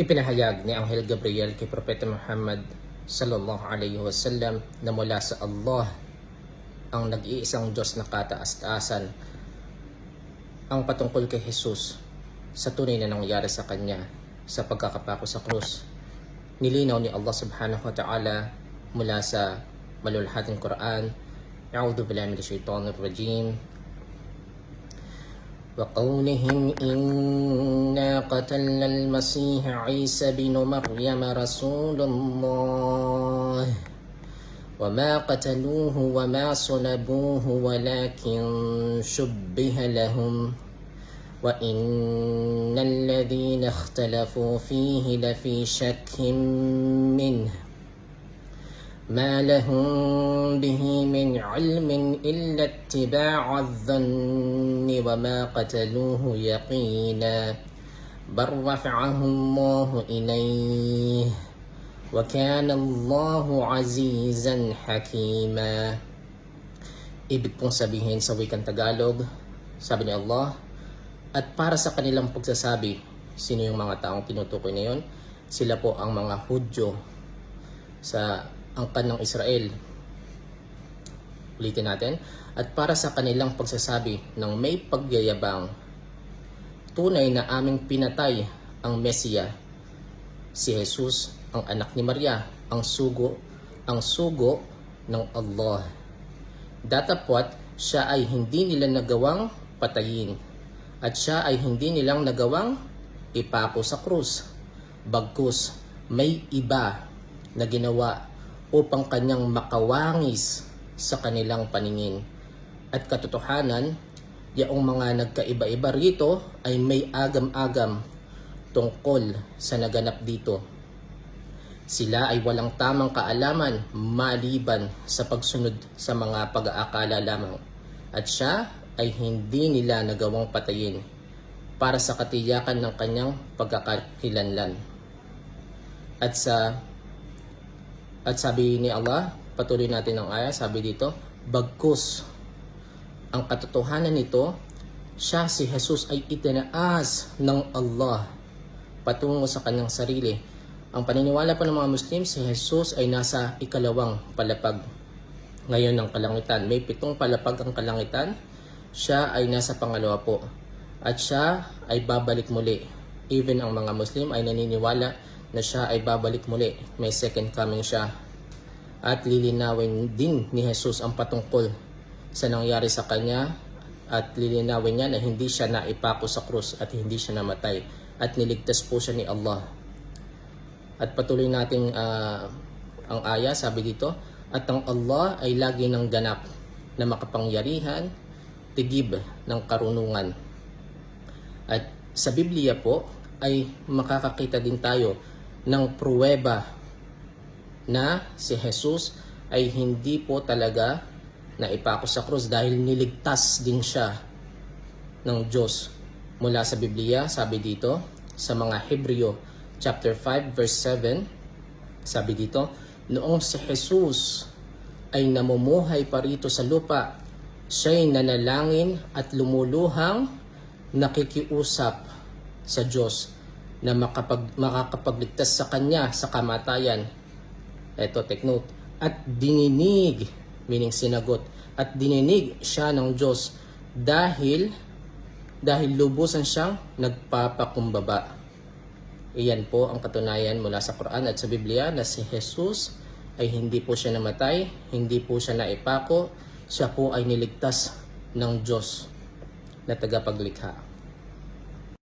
Ipinahayag ni Anghel Gabriel kay Propeta Muhammad sallallahu alaihi wasallam na mula sa Allah ang nag-iisang Diyos na kataas-taasan ang patungkol kay Jesus sa tunay na nangyari sa kanya sa pagkakapako sa krus. Nilinaw ni Allah subhanahu wa ta'ala mula sa malulhating Quran. A'udhu billahi minash shaitanir rajim. وقولهم إنا قتلنا المسيح عيسى بن مريم رسول الله. وما قتلوه وما صلبوه ولكن شبه لهم. وإن الذين اختلفوا فيه لفي شك منه. ما لهم به من علم إلا اتباع الظن وما قتلوه يقينا بل رفعه الله إليه وكان الله عزيزا حكيما Ibig pong sabihin sa wikang Tagalog, sabi ni Allah, at para sa kanilang pagsasabi, sino yung mga taong tinutukoy na yun? Sila po ang mga Hudyo sa angkan ng Israel. Ulitin natin. At para sa kanilang pagsasabi ng may pagyayabang, tunay na aming pinatay ang Mesiya, si Jesus, ang anak ni Maria, ang sugo, ang sugo ng Allah. Datapwat, siya ay hindi nila nagawang patayin at siya ay hindi nilang nagawang ipako sa krus. Bagkus, may iba na ginawa upang kanyang makawangis sa kanilang paningin. At katotohanan, yaong mga nagkaiba-iba rito ay may agam-agam tungkol sa naganap dito. Sila ay walang tamang kaalaman maliban sa pagsunod sa mga pag-aakala lamang. At siya ay hindi nila nagawang patayin para sa katiyakan ng kanyang pagkakakilanlan. At sa at sabi ni Allah, patuloy natin ang aya, sabi dito, bagkus ang katotohanan nito, siya si Jesus ay itinaas ng Allah patungo sa kanyang sarili. Ang paniniwala po ng mga Muslim, si Jesus ay nasa ikalawang palapag ngayon ng kalangitan. May pitong palapag ang kalangitan, siya ay nasa pangalawa po. At siya ay babalik muli. Even ang mga Muslim ay naniniwala na siya ay babalik muli. May second coming siya. At lilinawin din ni Jesus ang patungkol sa nangyari sa kanya at lilinawin niya na hindi siya naipako sa krus at hindi siya namatay at niligtas po siya ni Allah. At patuloy nating ah, ang aya, sabi dito, at ang Allah ay lagi ng ganap na makapangyarihan, tigib ng karunungan. At sa Biblia po ay makakakita din tayo ng pruweba na si Jesus ay hindi po talaga naipako sa krus dahil niligtas din siya ng Diyos. Mula sa Biblia, sabi dito, sa mga Hebreo chapter 5 verse 7, sabi dito, noong si Jesus ay namumuhay pa rito sa lupa, siya'y nanalangin at lumuluhang nakikiusap sa Diyos na makapag, makakapagligtas sa Kanya sa kamatayan. Ito, take note. At dininig, meaning sinagot, at dininig siya ng Diyos dahil dahil lubusan siyang nagpapakumbaba. Iyan po ang katunayan mula sa Quran at sa Biblia na si Jesus ay hindi po siya namatay, hindi po siya naipako, siya po ay niligtas ng Diyos na tagapaglikha.